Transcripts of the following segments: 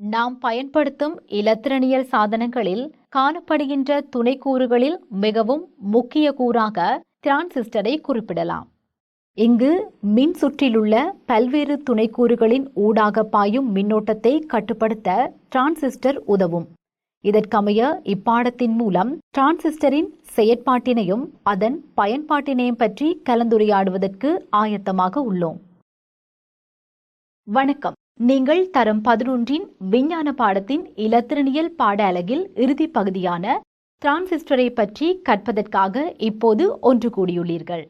நாம் பயன்படுத்தும் இலத்திரனியல் சாதனங்களில் காணப்படுகின்ற துணைக்கூறுகளில் மிகவும் முக்கிய கூறாக டிரான்சிஸ்டரை குறிப்பிடலாம். இங்கு மின் சுற்றிலுள்ள பல்வேறு துணைக்கூறுகளின் ஊடாக பாயும் மின்னோட்டத்தை கட்டுப்படுத்த டிரான்சிஸ்டர் உதவும். இதற்கமைய இப்பாடத்தின் மூலம் டிரான்சிஸ்டரின் செயற்பாட்டினையும் அதன் பயன்பாட்டினையும் பற்றி கலந்துரையாடுவதற்கு ஆயத்தமாக உள்ளோம். வணக்கம். நீங்கள் தரம் பதினொன்றின் விஞ்ஞான பாடத்தின் இலத்திரனியல் பாட அலகில் இறுதி பகுதியான டிரான்சிஸ்டரை பற்றி கற்பதற்காக இப்போது ஒன்று கூடியுள்ளீர்கள்.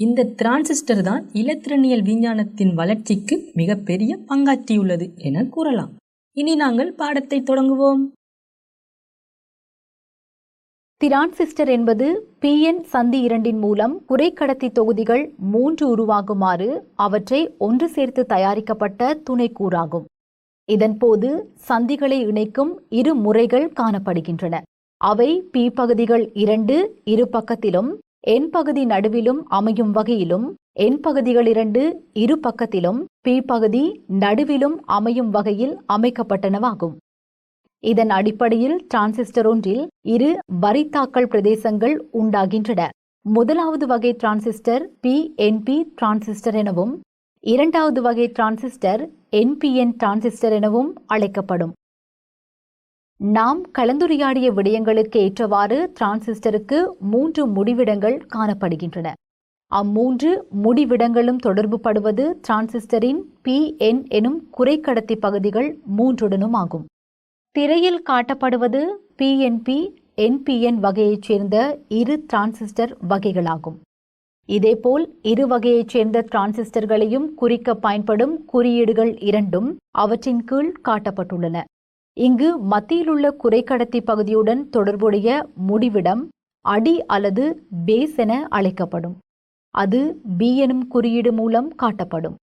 இந்த டிரான்சிஸ்டர் தான் இலத்திரனியல் விஞ்ஞானத்தின் வளர்ச்சிக்கு மிகப்பெரிய பங்காற்றியுள்ளது என கூறலாம். இனி நாங்கள் பாடத்தை தொடங்குவோம். டிரான்சிஸ்டர் என்பது பிஎன் சந்தி இரண்டின் மூலம் குறைக்கடத்தி தொகுதிகள் மூன்று உருவாகுமாறு அவற்றை ஒன்று சேர்த்து தயாரிக்கப்பட்ட துணைக்கூறாகும். இதன்போது சந்திகளை இணைக்கும் இரு முறைகள் காணப்படுகின்றன. அவை பி பகுதிகள் இரண்டு இரு பக்கத்திலும் என் பகுதி நடுவிலும் அமையும் வகையிலும் என் பகுதிகள் இரண்டு இரு பக்கத்திலும் பி பகுதி நடுவிலும் அமையும் வகையில் அமைக்கப்பட்டனவாகும். இதன் அடிப்படையில் டிரான்சிஸ்டர் ஒன்றில் இரு வரித்தாக்கல் பிரதேசங்கள் உண்டாகின்றன. முதலாவது வகை டிரான்சிஸ்டர் பி என்பி டிரான்சிஸ்டர் எனவும் இரண்டாவது வகை டிரான்சிஸ்டர் என்பிஎன் டிரான்சிஸ்டர் எனவும் அழைக்கப்படும். நாம் கலந்துரையாடிய விடயங்களுக்கு ஏற்றவாறு டிரான்சிஸ்டருக்கு மூன்று முடிவிடங்கள் காணப்படுகின்றன. அம்மூன்று முடிவிடங்களும் தொடர்பு படுவது டிரான்சிஸ்டரின் பி என் எனும் குறைக்கடத்தி பகுதிகள் மூன்றுடனும் ஆகும். திரையில் காட்டப்படுவது பிஎன்பி என்பிஎன் வகையைச் சேர்ந்த இரு டிரான்சிஸ்டர் வகைகளாகும். இதேபோல் இரு வகையைச் சேர்ந்த டிரான்சிஸ்டர்களையும் குறிக்க பயன்படும் குறியீடுகள் இரண்டும் அவற்றின் கீழ் காட்டப்பட்டுள்ளன. இங்கு மத்தியிலுள்ள குறைக்கடத்தி பகுதியுடன் தொடர்புடைய முடிவிடம் அடி அல்லது பேஸ் என அழைக்கப்படும். அது பி எனும் குறியீடு மூலம் காட்டப்படும்.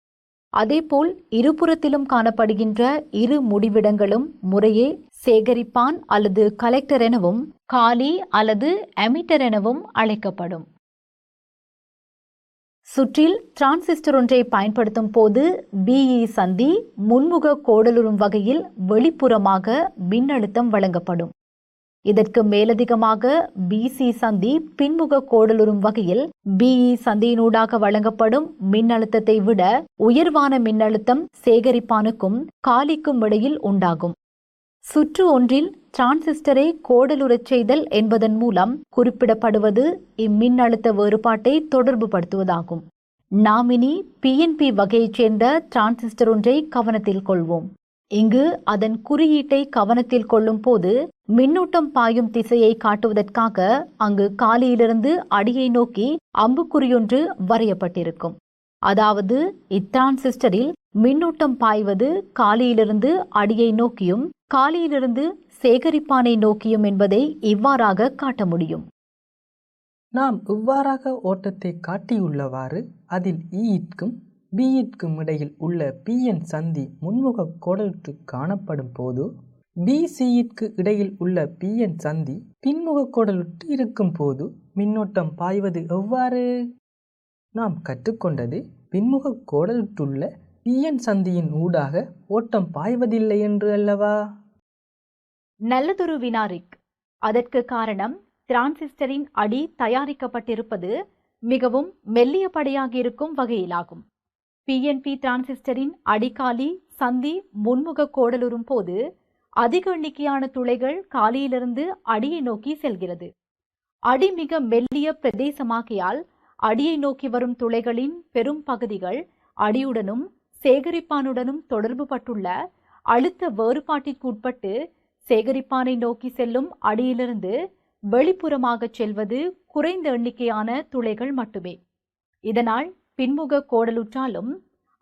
அதேபோல் இருபுறத்திலும் காணப்படுகின்ற இரு முடிவிடங்களும் முறையே சேகரிப்பான் அல்லது கலெக்டர் எனவும் காலி அல்லது எமிட்டர் எனவும் அழைக்கப்படும். சுற்றில் டிரான்சிஸ்டர் ஒன்றை பயன்படுத்தும் போது பிஇ சந்தி முன்முக கோடலுறும் வகையில் வெளிப்புறமாக மின்னழுத்தம் வழங்கப்படும். இதற்கு மேலதிகமாக பிசி சந்தி பின்முக கோடலுறும் வகையில் பிஇ சந்தியினூடாக வழங்கப்படும் மின்னழுத்தத்தை விட உயர்வான மின்னழுத்தம் சேகரிப்பானுக்கும் காலிக்கும் இடையில் உண்டாகும். சுற்று ஒன்றில் டிரான்சிஸ்டரை கோடலுறச் செய்தல் என்பதன் மூலம் குறிப்பிடப்படுவது இம்மின்னழுத்த வேறுபாட்டை தொடர்புபடுத்துவதாகும். நாம் இனி பிஎன்பி வகையைச் சேர்ந்த டிரான்சிஸ்டர் ஒன்றை கவனத்தில் கொள்வோம். இங்கு அதன் குறியீட்டை கவனத்தில் கொள்ளும் போது மின்னூட்டம் பாயும் திசையை காட்டுவதற்காக அங்கு காலியிலிருந்து அடியை நோக்கி அம்புக்குறியொன்று வரையப்பட்டிருக்கும். அதாவது இத்திரான்சிஸ்டரில் மின்னூட்டம் பாய்வது காலியிலிருந்து அடியை நோக்கியும் காலியிலிருந்து சேகரிப்பானை நோக்கியும் என்பதை இவ்வாறாக காட்ட முடியும். நாம் இவ்வாறாக ஓட்டத்தை காட்டியுள்ளவாறு அதில் ஈட்கும் பியிற்கும் இடையில் உள்ள பிஎன் சந்தி முன்முக கோடலுற்று காணப்படும் போது பிசியிற்கு இடையில் உள்ள பிஎன் சந்தி பின்முக கோடலுட்டு இருக்கும் போது மின்னோட்டம் பாய்வது எவ்வாறு? நாம் கற்றுக்கொண்டது பின்முக கோடலுட்டுள்ள பிஎன் சந்தியின் ஊடாக ஓட்டம் பாய்வதில்லை என்று அல்லவா? நல்லதொரு வினாரிக். அதற்கு காரணம் டிரான்சிஸ்டரின் அடி தயாரிக்கப்பட்டிருப்பது மிகவும் மெல்லிய படையாக இருக்கும் வகையிலாகும். பிஎன்பி டிரான்சிஸ்டரின் அடிக்காலி சந்தி முன்முக கோடலுறும் போது அதிக எண்ணிக்கையான துளைகள் காலியிலிருந்து அடியை நோக்கி செல்கிறது. அடி மிக மெல்லிய பிரதேசமாகியால் அடியை நோக்கி வரும் துளைகளின் பெரும் பகுதிகள் அடியுடனும் சேகரிப்பானுடனும் தொடர்பு பட்டுள்ள அழுத்த வேறுபாட்டிற்கு உட்பட்டு சேகரிப்பானை நோக்கி செல்லும் அடியிலிருந்து வெளிப்புறமாக செல்வது குறைந்த எண்ணிக்கையான துளைகள் மட்டுமே. இதனால் பின்முக கோடலுற்றாலும்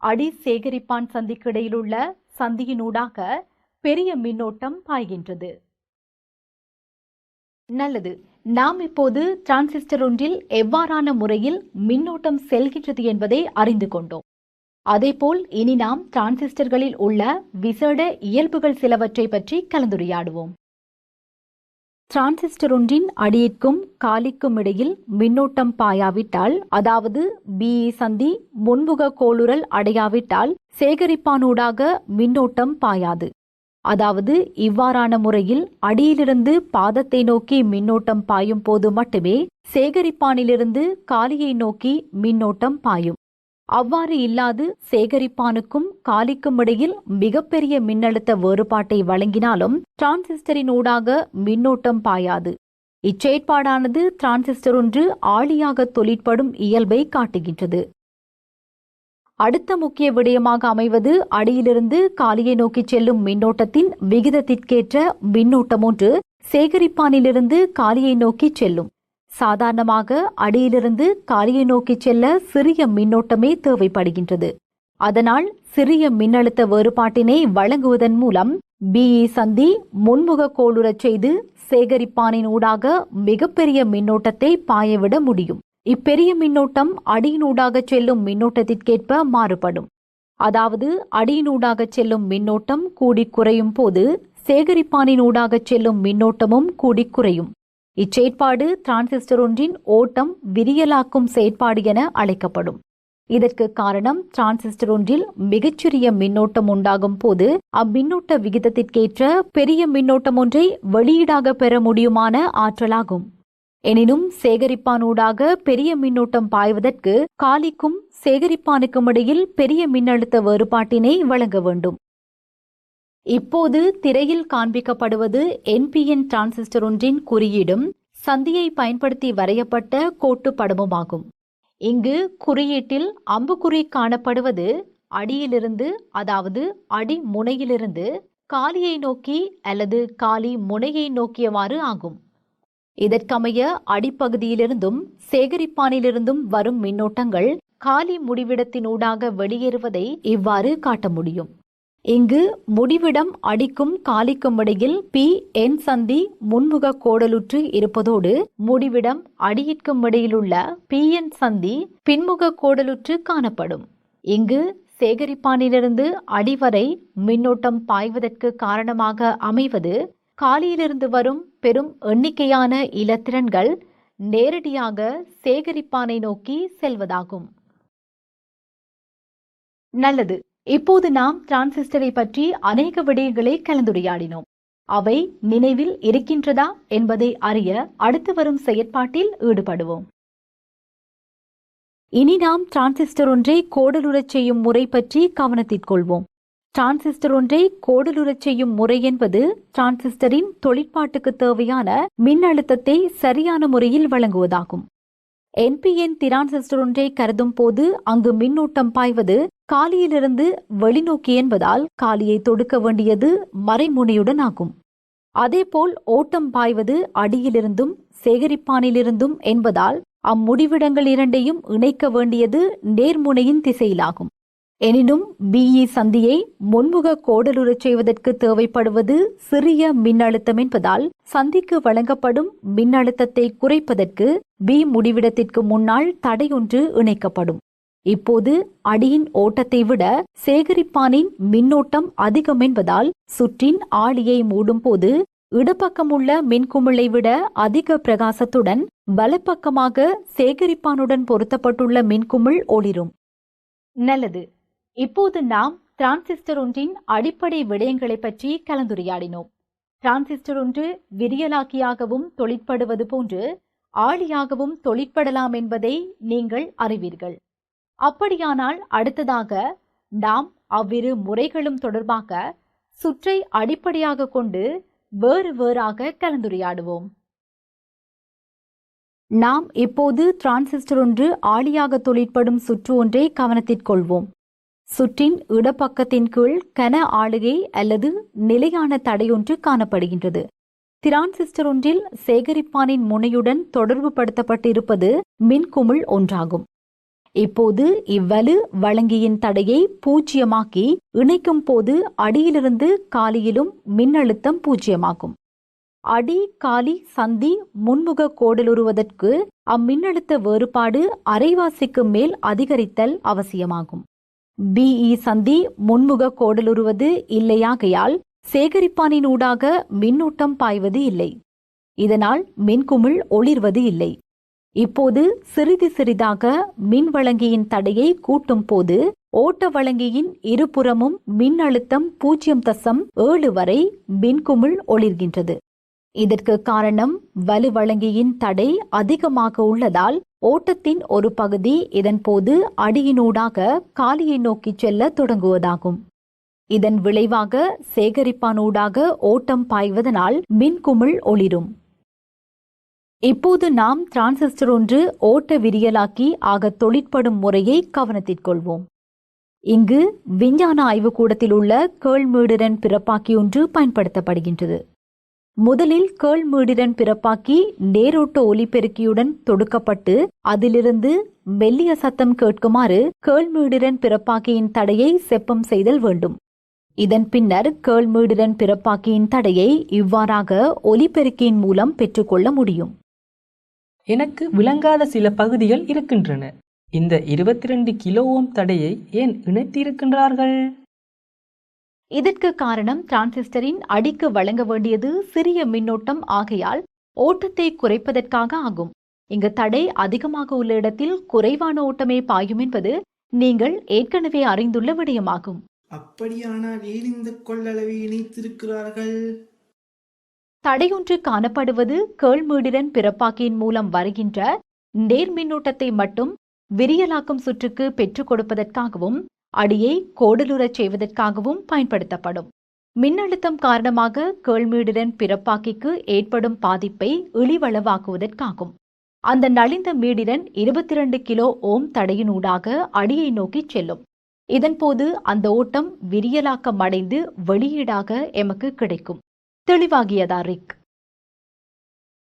அடி சேகரிப்பான் சந்திக்கிடையிலுள்ள சந்தியினூடாக பெரிய மின்னோட்டம் பாய்கின்றது. நல்லது. நாம் இப்போது டிரான்சிஸ்டர் ஒன்றில் எவ்வாறான முறையில் மின்னோட்டம் செல்கின்றது என்பதை அறிந்து கொண்டோம். அதேபோல் இனி நாம் டிரான்சிஸ்டர்களில் உள்ள விசேட இயல்புகள் சிலவற்றை பற்றி கலந்துரையாடுவோம். டிரான்சிஸ்டர் ஒன்றின் அடியிற்கும் காலிக்கும் இடையில் மின்னோட்டம் பாயாவிட்டால் அதாவது பிஇ சந்தி முன்முக கோளுரல் அடையாவிட்டால் சேகரிப்பானூடாக மின்னோட்டம் பாயாது. அதாவது இவ்வாறான முறையில் அடியிலிருந்து பாதத்தை நோக்கி மின்னோட்டம் பாயும் போது மட்டுமே சேகரிப்பானிலிருந்து காலியை நோக்கி மின்னோட்டம் பாயும். அவ்வாறு இல்லாது சேகரிப்பானுக்கும் காலிக்கும் இடையில் மிகப்பெரிய மின்னழுத்த வேறுபாட்டை வழங்கினாலும் டிரான்சிஸ்டரின் ஊடாக மின்னோட்டம் பாயாது. இச்செயற்பாடானது டிரான்சிஸ்டர் ஒன்று ஆளியாக தொழிற்படும் இயல்பை காட்டுகின்றது. அடுத்த முக்கிய விடயமாக அமைவது அடியிலிருந்து காலியை நோக்கி செல்லும் மின்னோட்டத்தின் விகிதத்திற்கேற்ற மின்னோட்டம் ஒன்று சேகரிப்பானிலிருந்து காலியை நோக்கி செல்லும். சாதாரணமாக அடியிலிருந்து காலியை நோக்கி செல்ல சிறிய மின்னோட்டமே தேவைப்படுகின்றது. அதனால் சிறிய மின்னழுத்த வேறுபாட்டினை வழங்குவதன் மூலம் பிஇ சந்தி முன்முக கோளுறச் செய்து சேகரிப்பானின் ஊடாக மிகப்பெரிய மின்னோட்டத்தை பாயவிட முடியும். இப்பெரிய மின்னோட்டம் அடியினூடாக செல்லும் மின்னோட்டத்திற்கேற்ப மாறுபடும். அதாவது அடியினூடாக செல்லும் மின்னோட்டம் கூடி குறையும் போது சேகரிப்பானின் ஊடாக செல்லும் மின்னோட்டமும் கூடி குறையும். இச்செயற்பாடு டிரான்சிஸ்டர் ஒன்றின் ஓட்டம் விரியலாக்கும் செயற்பாடு என அழைக்கப்படும். இதற்கு காரணம் டிரான்சிஸ்டர் ஒன்றில் மிகச்சிறிய மின்னோட்டம் உண்டாகும் போது அம்மின்னோட்ட விகிதத்திற்கேற்ற பெரிய மின்னோட்டம் ஒன்றை வெளியீடாக பெற முடியுமான ஆற்றலாகும். எனினும் சேகரிப்பானூடாக பெரிய மின்னோட்டம் பாய்வதற்கு காலிக்கும் சேகரிப்பானுக்கும் இடையில் பெரிய மின்னழுத்த வேறுபாட்டினை வழங்க வேண்டும். இப்போது திரையில் காண்பிக்கப்படுவது என்பிஎன் டிரான்சிஸ்டர் ஒன்றின் குறியீடும் சந்தியை பயன்படுத்தி வரையப்பட்ட கோட்டு படமுமாகும். இங்கு குறியீட்டில் அம்புக்குறி காணப்படுவது அடியிலிருந்து அதாவது அடி முனையிலிருந்து காலியை நோக்கி அல்லது காலி முனையை நோக்கியவாறு ஆகும். இதற்கமைய அடிப்பகுதியிலிருந்தும் சேகரிப்பானிலிருந்தும் வரும் மின்னோட்டங்கள் காலி முடிவிடத்தினூடாக வெளியேறுவதை இவ்வாறு காட்ட முடியும். இங்கு முடிவிடம் அடிக்கும் காலிக்கும் இடையில் பி என் சந்தி முன்முக கோடலுற்று இருப்பதோடு முடிவிடம் அடியிற்கும் இடையிலுள்ள பி என் சந்தி பின்முக கோடலுற்று காணப்படும். இங்கு சேகரிப்பானிலிருந்து அடிவரை மின்னோட்டம் பாய்வதற்கு காரணமாக அமைவது காலியிலிருந்து வரும் பெரும் எண்ணிக்கையான இலத்திரன்கள் நேரடியாக சேகரிப்பானை நோக்கி செல்வதாகும். நல்லது. இப்போது நாம் டிரான்சிஸ்டரை பற்றி அநேக விடயங்களை கலந்துரையாடினோம். அவை நினைவில் இருக்கின்றதா என்பதை அறிய அடுத்து வரும் செயற்பாட்டில் ஈடுபடுவோம். இனி நாம் டிரான்சிஸ்டர் ஒன்றை கோடலுறச் செய்யும் முறை பற்றி கவனத்திற்கொள்வோம் டிரான்சிஸ்டர் ஒன்றை கோடலுறச் செய்யும் முறை என்பது டிரான்சிஸ்டரின் தொழிற்பாட்டுக்கு தேவையான மின்னழுத்தத்தை சரியான முறையில் வழங்குவதாகும். என்பிஎன் டிரான்சிஸ்டர் ஒன்றை கருதும் போது அங்கு மின்னூட்டம் பாய்வது காலியிலிருந்து வெளிநோக்கி என்பதால் காலியை தொடுக்க வேண்டியது மறைமுனையுடன் ஆகும். அதேபோல் ஓட்டம் பாய்வது அடியிலிருந்தும் சேகரிப்பானிலிருந்தும் என்பதால் அம்முடிவிடங்கள் இரண்டையும் இணைக்க வேண்டியது நேர்முனையின் திசையிலாகும். எனினும் பிஇ சந்தியை முன்முக கோடலுறச் செய்வதற்கு தேவைப்படுவது சிறிய மின்னழுத்தம் என்பதால் சந்திக்கு வழங்கப்படும் மின்னழுத்தத்தை குறைப்பதற்கு பி முடிவிடத்திற்கு முன்னால் தடையொன்று இணைக்கப்படும். இப்போது அடியின் ஓட்டத்தை விட சேகரிப்பானின் மின்னோட்டம் அதிகம் என்பதால் சுற்றின் ஆளியை மூடும்போது இடப்பக்கமுள்ள மின்குமிழை விட அதிக பிரகாசத்துடன் வலப்பக்கமாக சேகரிப்பானுடன் பொருத்தப்பட்டுள்ள மின்குமிழ் ஒளிரும். நல்லது. இப்போது நாம் டிரான்சிஸ்டர் ஒன்றின் அடிப்படை விடயங்களை பற்றி கலந்துரையாடினோம். டிரான்சிஸ்டர் ஒன்று விரியலாக்கியாகவும் தொழிற்படுவது போன்று ஆளியாகவும் தொழிற்படலாம் என்பதை நீங்கள் அறிவீர்கள். அப்படியானால் அடுத்ததாக நாம் அவ்விரு முறைகளும் தொடர்பாக சுற்றை அடிப்படையாக கொண்டு வேறு வேறாக கலந்துரையாடுவோம். நாம் இப்போது டிரான்சிஸ்டர் ஒன்று ஆளியாக தொழிற்படும் சுற்று ஒன்றை கவனத்திற்கொள்வோம் சுற்றின் இடப்பக்கத்தின் கீழ் கன ஆளுகை அல்லது நிலையான தடையொன்று காணப்படுகின்றது. டிரான்சிஸ்டர் ஒன்றில் சேகரிப்பானின் முனையுடன் தொடர்பு படுத்தப்பட்டிருப்பது மின்குமிழ் ஒன்றாகும். இப்போது இவ்வலு வழங்கியின் தடையை பூஜ்ஜியமாக்கி இணைக்கும் போது அடியிலிருந்து காலியிலும் மின்னழுத்தம் பூஜ்ஜியமாகும் அடி காலி சந்தி முன்முக கோடலுறுவதற்கு அம்மின்னழுத்த வேறுபாடு அரைவாசிக்கு மேல் அதிகரித்தல் அவசியமாகும். பிஇ சந்தி முன்முக கோடலுறுவது இல்லையாகையால் சேகரிப்பானின் ஊடாக மின்னூட்டம் பாய்வது இல்லை. இதனால் மின்குமிழ் ஒளிர்வது இல்லை. இப்போது சிறிது சிறிதாக மின் வழங்கியின் தடையை கூட்டும் போது ஓட்ட வழங்கியின் இருபுறமும் மின்னழுத்தம் பூஜ்ஜியம் தசம் ஏழு வரை மின்குமிழ் ஒளிர்கின்றது. இதற்கு காரணம் வலு வழங்கியின் தடை அதிகமாக உள்ளதால் ஓட்டத்தின் ஒரு பகுதி இதன்போது அடியினூடாக காலியை நோக்கிச் செல்ல தொடங்குவதாகும். இதன் விளைவாக சேகரிப்பானூடாக ஓட்டம் பாய்வதனால் மின்குமிழ் ஒளிரும். இப்போது நாம் டிரான்சிஸ்டர் ஒன்று ஓட்ட விரியலாக்கி ஆக தொழிற்படும் முறையை கவனத்திற்கொள்வோம் இங்கு விஞ்ஞான ஆய்வுக்கூடத்தில் உள்ள கேள்மீடிரன் பிறப்பாக்கி ஒன்று பயன்படுத்தப்படுகின்றது. முதலில் கேள்மீடிரன் பிறப்பாக்கி நேரோட்ட ஒலிபெருக்கியுடன் தொடுக்கப்பட்டு அதிலிருந்து மெல்லிய சத்தம் கேட்குமாறு கேள்மீடிரன் பிறப்பாக்கியின் தடையை செப்பம் செய்தல் வேண்டும். இதன் பின்னர் கேள்மீடிரன் பிறப்பாக்கியின் தடையை இவ்வாறாக ஒலிபெருக்கியின் மூலம் பெற்றுக்கொள்ள முடியும். எனக்கு விளங்காத சில பகுதிகள் இருக்கின்றன. இந்த இருபத்தி ரெண்டு கிலோ ஓம் தடையை ஏன் இணைத்திருக்கின்றார்கள்? இதற்கு காரணம் டிரான்சிஸ்டரின் அடிக்கு வழங்க வேண்டியது சிறிய மின்னோட்டம் ஆகையால் ஓட்டத்தை குறைப்பதற்காக ஆகும். இங்கு தடை அதிகமாக உள்ள இடத்தில் குறைவான ஓட்டமே பாயும் என்பது நீங்கள் ஏற்கனவே அறிந்துள்ள விடயமாகும். அப்படியானால் ஏன் இந்த கொள்ளளவை இணைத்திருக்கிறார்கள்? தடையொன்று காணப்படுவது கேள்மீடிரன் பிறப்பாக்கியின் மூலம் வருகின்ற நேர்மின்னூட்டத்தை மட்டும் விரியலாக்கும் சுற்றுக்கு பெற்றுக் கொடுப்பதற்காகவும் அடியை கோடலுறச் செய்வதற்காகவும் பயன்படுத்தப்படும். மின்னழுத்தம் காரணமாக கேள்மீடிரன் பிறப்பாக்கிக்கு ஏற்படும் பாதிப்பை இழிவளவாக்குவதற்காகும். அந்த நலிந்த மீடிரன் இருபத்தி ரெண்டு கிலோ ஓம் தடையினூடாக அடியை நோக்கிச் செல்லும். இதன்போது அந்த ஓட்டம் விரியலாக்கம் அடைந்து வெளியீடாக எமக்கு கிடைக்கும். தெளிவாகியதா ரிக்?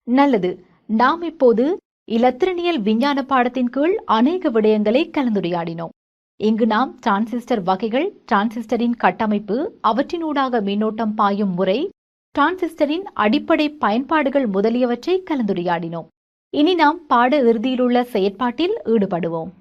நல்லது. நாம் இப்போது இலத்திரனியல் விஞ்ஞான பாடத்தின் கீழ் அநேக விடயங்களை கலந்துரையாடினோம். இங்கு நாம் டிரான்சிஸ்டர் வகைகள் டிரான்சிஸ்டரின் கட்டமைப்பு அவற்றினூடாக மின்னோட்டம் பாயும் முறை டிரான்சிஸ்டரின் அடிப்படை பயன்பாடுகள் முதலியவற்றை கலந்துரையாடினோம். இனி நாம் பாட இறுதியிலுள்ள செயற்பாட்டில் ஈடுபடுவோம்.